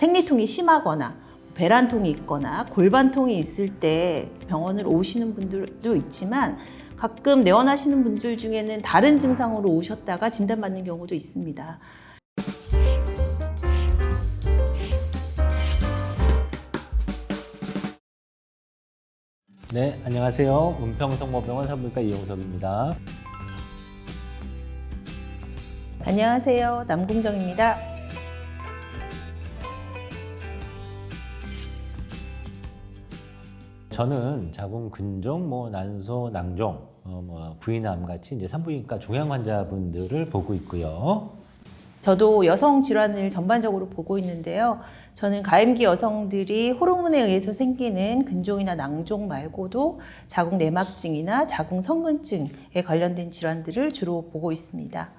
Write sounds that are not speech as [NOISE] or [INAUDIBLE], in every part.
생리통이 심하거나 배란통이 있거나 골반통이 있을 때 병원을 오시는 분들도 있지만 가끔 내원하시는 분들 중에는 다른 증상으로 오셨다가 진단받는 경우도 있습니다. 네, 안녕하세요. 은평성모병원 산부인과 이용섭입니다. 안녕하세요. 남궁정입니다. 저는 자궁 근종, 뭐 난소, 낭종, 어, 뭐 부인암 같이 이제 산부인과 종양 환자분들을 보고 있고요. 저도 여성 질환을 전반적으로 보고 있는데요. 저는 가임기 여성들이 호르몬에 의해서 생기는 근종이나 낭종 말고도 자궁 내막증이나 자궁 성근증에 관련된 질환들을 주로 보고 있습니다.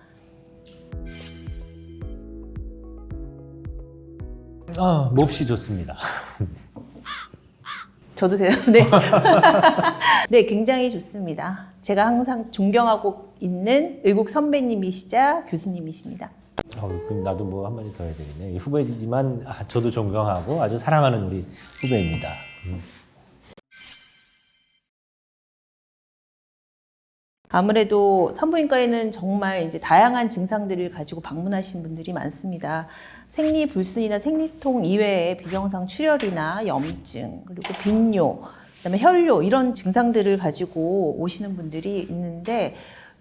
아, 몹시 좋습니다. [LAUGHS] 저도 돼요. [LAUGHS] 네. [LAUGHS] 네, 굉장히 좋습니다. 제가 항상 존경하고 있는 의국 선배님이시자 교수님이십니다. 어, 그럼 나도 뭐 한마디 더 해야 되겠네. 후배지만 아, 저도 존경하고 아주 사랑하는 우리 후배입니다. 음. 아무래도 산부인과에는 정말 이제 다양한 증상들을 가지고 방문하신 분들이 많습니다. 생리 불순이나 생리통 이외에 비정상 출혈이나 염증, 그리고 빈뇨, 그다음에 혈뇨 이런 증상들을 가지고 오시는 분들이 있는데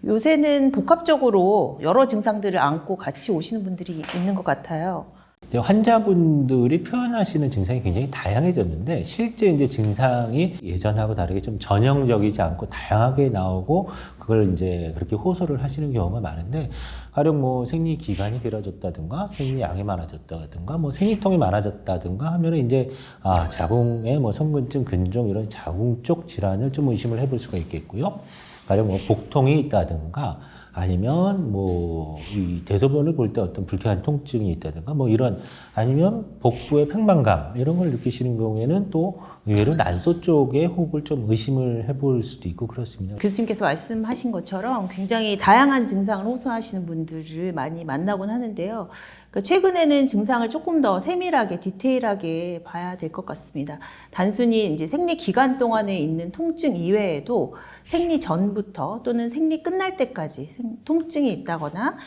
요새는 복합적으로 여러 증상들을 안고 같이 오시는 분들이 있는 것 같아요. 이제 환자분들이 표현하시는 증상이 굉장히 다양해졌는데 실제 이제 증상이 예전하고 다르게 좀 전형적이지 않고 다양하게 나오고 그걸 이제 그렇게 호소를 하시는 경우가 많은데 가령 뭐 생리 기간이 길어졌다든가 생리 양이 많아졌다든가 뭐 생리통이 많아졌다든가 하면은 이제 아 자궁의 뭐 성근증 근종 이런 자궁 쪽 질환을 좀 의심을 해볼 수가 있겠고요. 가령 뭐 복통이 있다든가 아니면 뭐 이 대소변을 볼 때 어떤 불쾌한 통증이 있다든가 뭐 이런 아니면 복부의 팽만감 이런 걸 느끼시는 경우에는 또 의외로 난소 쪽에 혹을 좀 의심을 해볼 수도 있고 그렇습니다. 교수님께서 말씀하신 것처럼 굉장히 다양한 증상을 호소하시는 분들을 많이 만나곤 하는데요. 그러니까 최근에는 증상을 조금 더 세밀하게 디테일하게 봐야 될 것 같습니다. 단순히 이제 생리 기간 동안에 있는 통증 이외에도 생리 전부터 또는 생리 끝날 때까지 생- 통증이 있다거나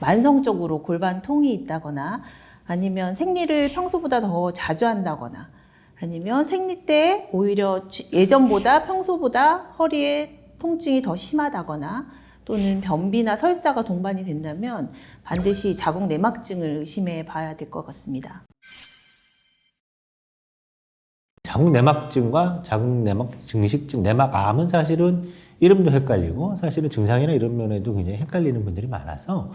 만성적으로 골반 통이 있다거나 아니면 생리를 평소보다 더 자주 한다거나 아니면 생리 때 오히려 지- 예전보다 평소보다 허리에 통증이 더 심하다거나 또는 변비나 설사가 동반이 된다면 반드시 자궁 내막증을 의심해 봐야 될 것 같습니다. 자궁 내막증과 자궁 내막 증식증, 내막암은 사실은 이름도 헷갈리고 사실은 증상이나 이런 면에도 굉장히 헷갈리는 분들이 많아서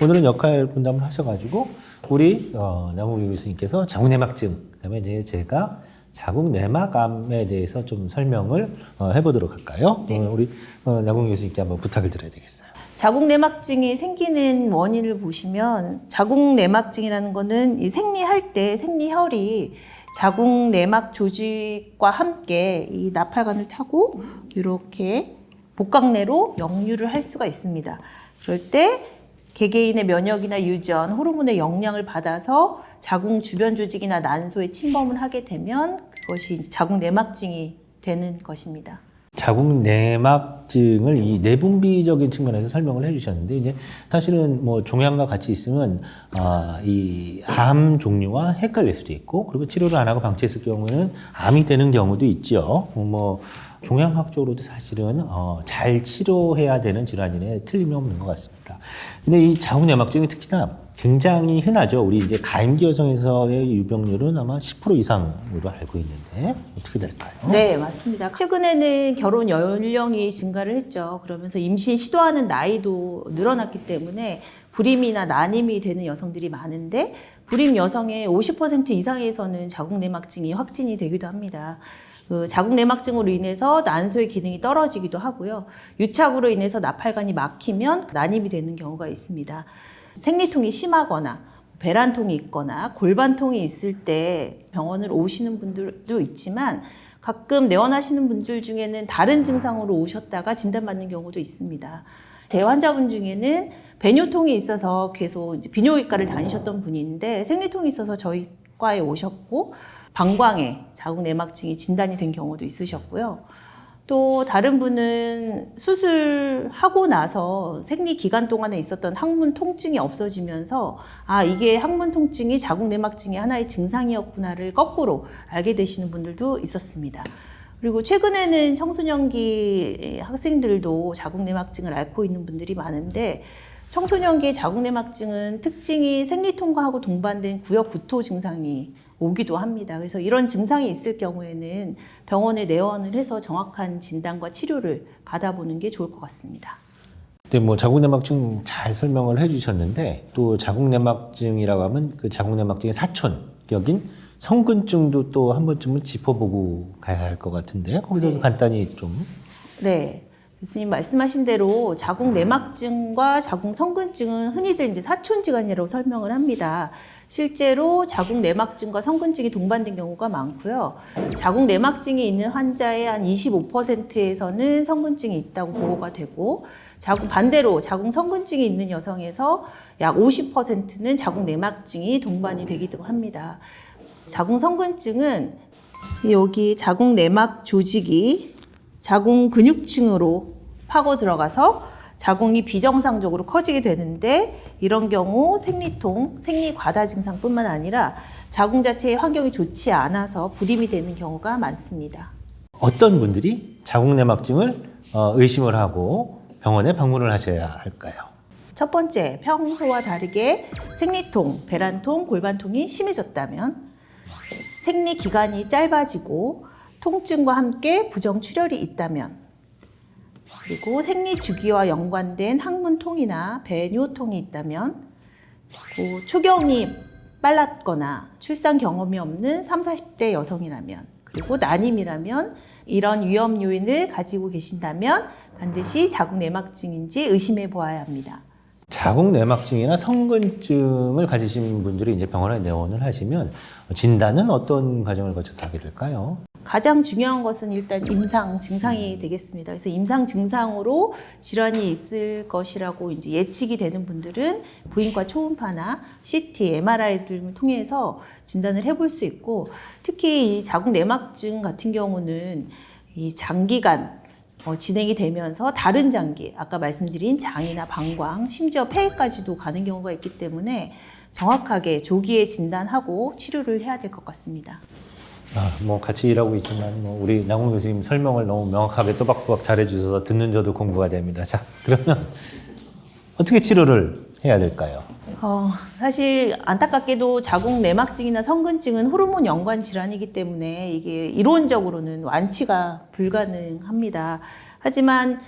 오늘은 역할 분담을 하셔가지고 우리 어, 남웅 교수님께서 자궁 내막증, 그다음에 이제 제가 자궁 내막암에 대해서 좀 설명을 어, 해보도록 할까요? 어, 우리 어, 남웅 교수님께 한번 부탁을 드려야 되겠어요. 자궁 내막증이 생기는 원인을 보시면 자궁 내막증이라는 거는 이 생리할 때 생리혈이 자궁 내막 조직과 함께 이 나팔관을 타고 이렇게 복강내로 역류를 할 수가 있습니다. 그럴 때 개개인의 면역이나 유전, 호르몬의 영향을 받아서 자궁 주변 조직이나 난소에 침범을 하게 되면 그것이 자궁 내막증이 되는 것입니다. 자궁 내막증을 이 내분비적인 측면에서 설명을 해주셨는데 이제 사실은 뭐 종양과 같이 있으면 아, 이암 종류와 헷갈릴 수도 있고 그리고 치료를 안 하고 방치했을 경우에는 암이 되는 경우도 있죠. 뭐 종양학적으로도 사실은 어, 잘 치료해야 되는 질환이네 틀림이 없는 것 같습니다. 근데 이 자궁 내막증이 특히나 굉장히 흔하죠. 우리 이제 가임기 여성에서의 유병률은 아마 10% 이상으로 알고 있는데 어떻게 될까요? 네, 맞습니다. 최근에는 결혼 연령이 증가를 했죠. 그러면서 임신 시도하는 나이도 늘어났기 때문에 불임이나 난임이 되는 여성들이 많은데 불임 여성의 50% 이상에서는 자궁 내막증이 확진이 되기도 합니다. 그 자궁 내막증으로 인해서 난소의 기능이 떨어지기도 하고요. 유착으로 인해서 나팔관이 막히면 난임이 되는 경우가 있습니다. 생리통이 심하거나 배란통이 있거나 골반통이 있을 때 병원을 오시는 분들도 있지만 가끔 내원하시는 분들 중에는 다른 증상으로 오셨다가 진단받는 경우도 있습니다. 제 환자분 중에는 배뇨통이 있어서 계속 비뇨기과를 다니셨던 분인데 생리통이 있어서 저희 과에 오셨고 방광에 자궁 내막증이 진단이 된 경우도 있으셨고요. 또 다른 분은 수술하고 나서 생리 기간 동안에 있었던 항문 통증이 없어지면서 아 이게 항문 통증이 자궁 내막증의 하나의 증상이었구나를 거꾸로 알게 되시는 분들도 있었습니다. 그리고 최근에는 청소년기 학생들도 자궁 내막증을 앓고 있는 분들이 많은데 청소년기 자궁 내막증은 특징이 생리통과하고 동반된 구역 구토 증상이 오기도 합니다. 그래서 이런 증상이 있을 경우에는 병원에 내원을 해서 정확한 진단과 치료를 받아보는 게 좋을 것 같습니다. 근데 뭐 자궁내막증 잘 설명을 해주셨는데 또 자궁내막증이라고 하면 그 자궁내막증의 사촌격인 성근증도 또 한 번쯤은 짚어보고 가야 할 것 같은데 거기서도 네. 간단히 좀 네. 교수님 말씀하신 대로 자궁 내막증과 자궁 성근증은 흔히들 이제 사촌지간이라고 설명을 합니다. 실제로 자궁 내막증과 성근증이 동반된 경우가 많고요. 자궁 내막증이 있는 환자의 한 25%에서는 성근증이 있다고 보고가 되고, 자궁 반대로 자궁 성근증이 있는 여성에서 약 50%는 자궁 내막증이 동반이 되기도 합니다. 자궁 성근증은 여기 자궁 내막 조직이 자궁 근육층으로 파고 들어가서 자궁이 비정상적으로 커지게 되는데 이런 경우 생리통, 생리 과다 증상뿐만 아니라 자궁 자체의 환경이 좋지 않아서 불임이 되는 경우가 많습니다. 어떤 분들이 자궁내막증을 어, 의심을 하고 병원에 방문을 하셔야 할까요? 첫 번째, 평소와 다르게 생리통, 배란통, 골반통이 심해졌다면 생리 기간이 짧아지고 통증과 함께 부정출혈이 있다면 그리고 생리 주기와 연관된 항문통이나 배뇨통이 있다면 그리고 초경이 빨랐거나 출산 경험이 없는 3, 40대 여성이라면 그리고 난임이라면 이런 위험 요인을 가지고 계신다면 반드시 자궁 내막증인지 의심해 보아야 합니다. 자궁 내막증이나 성근증을 가지신 분들이 이제 병원에 내원을 하시면 진단은 어떤 과정을 거쳐서 하게 될까요? 가장 중요한 것은 일단 임상 증상이 되겠습니다. 그래서 임상 증상으로 질환이 있을 것이라고 이제 예측이 되는 분들은 부인과 초음파나 CT, MRI 등을 통해서 진단을 해볼 수 있고 특히 이 자궁 내막증 같은 경우는 이 장기간 어, 진행이 되면서 다른 장기, 아까 말씀드린 장이나 방광, 심지어 폐까지도 가는 경우가 있기 때문에 정확하게 조기에 진단하고 치료를 해야 될 것 같습니다. 아, 뭐 같이 일하고 있지만 뭐 우리 나공 교수님 설명을 너무 명확하게 또박또박 잘해주셔서 듣는 저도 공부가 됩니다. 자, 그러면 어떻게 치료를 해야 될까요? 어, 사실 안타깝게도 자궁 내막증이나 성근증은 호르몬 연관 질환이기 때문에 이게 이론적으로는 완치가 불가능합니다. 하지만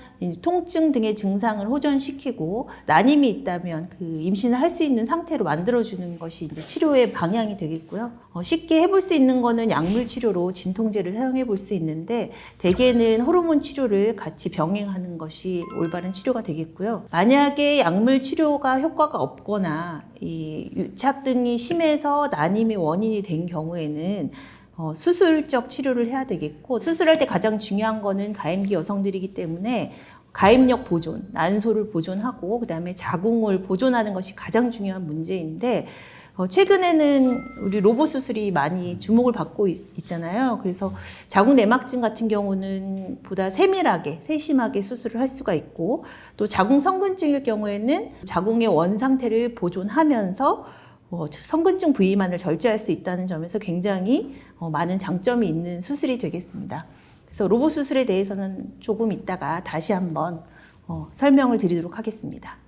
통증 등의 증상을 호전시키고 난임이 있다면 그 임신을 할 수 있는 상태로 만들어주는 것이 이제 치료의 방향이 되겠고요. 어, 쉽게 해볼 수 있는 거는 약물 치료로 진통제를 사용해 볼 수 있는데 대개는 호르몬 치료를 같이 병행하는 것이 올바른 치료가 되겠고요. 만약에 약물 치료가 효과가 없거나 이 유착 등이 심해서 난임의 원인이 된 경우에는 어, 수술적 치료를 해야 되겠고 수술할 때 가장 중요한 거는 가임기 여성들이기 때문에 가임력 보존, 난소를 보존하고 그다음에 자궁을 보존하는 것이 가장 중요한 문제인데 어, 최근에는 우리 로봇 수술이 많이 주목을 받고 있, 잖아요. 그래서 자궁 내막증 같은 경우는 보다 세밀하게, 세심하게 수술을 할 수가 있고 또 자궁 성근증일 경우에는 자궁의 원 상태를 보존하면서 어, 성근증 부위만을 절제할 수 있다는 점에서 굉장히 어, 많은 장점이 있는 수술이 되겠습니다. 그래서 로봇 수술에 대해서는 조금 있다가 다시 한번 어, 설명을 드리도록 하겠습니다.